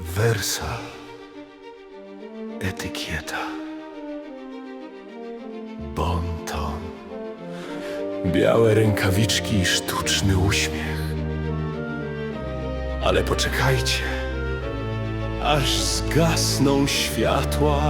Wersa. Etykieta. Bonton. Białe rękawiczki i sztuczny uśmiech. Ale poczekajcie, aż zgasną światła.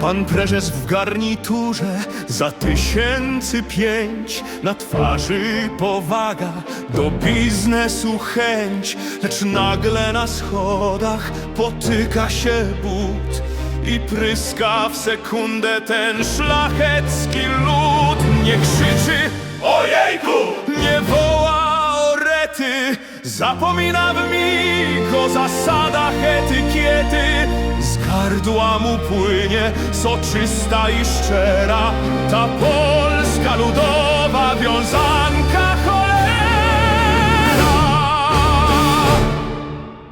Pan prezes w garniturze za tysięcy pięć Na twarzy powaga, do biznesu chęć Lecz nagle na schodach potyka się but I pryska w sekundę ten szlachecki lud. Nie krzyczy ojejku, nie woła o rety Zapomina w mig o zasadach etykiety gardła mu płynie soczysta i szczera. Ta polska ludowa wiązanka cholera.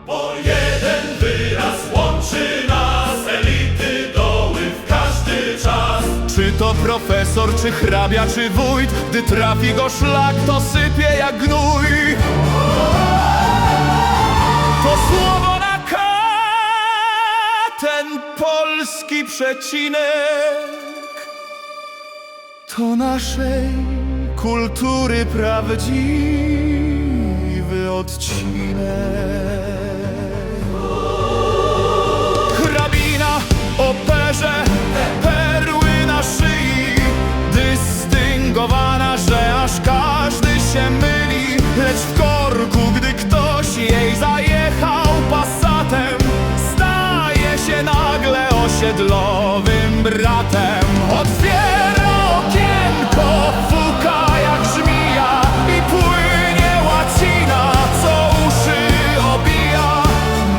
Bo jeden wyraz łączy nas, elity doły w każdy czas. Czy to profesor, czy hrabia, czy wójt Gdy trafi go szlak, to sypie jak gnój przecinek. To naszej kultury prawdziwy odcinek osiedlowym bratem. Otwiera okienko, fuka jak żmija I płynie łacina, co uszy obija.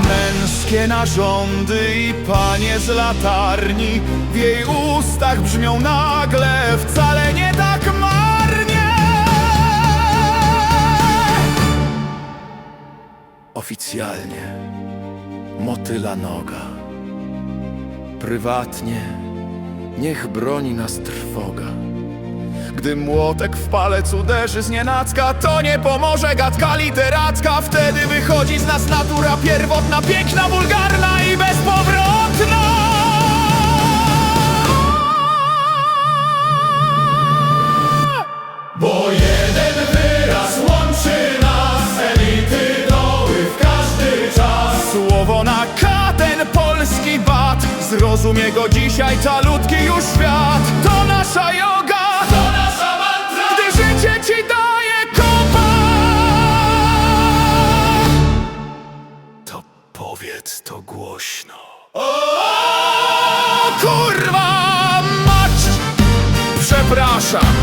Męskie narządy i panie z latarni W jej ustach brzmią nagle wcale nie tak marnie. Oficjalnie motyla noga Prywatnie niech broni nas trwoga. Gdy młotek w palec uderzy z nienacka To nie pomoże gadka literacka. Wtedy wychodzi z nas natura pierwotna Piękna, wulgarna Zrozumie go dzisiaj calutki już świat. To nasza joga. To nasza mantra, Gdy życie ci daje kopa. To powiedz to głośno. O kurwa mać Przepraszam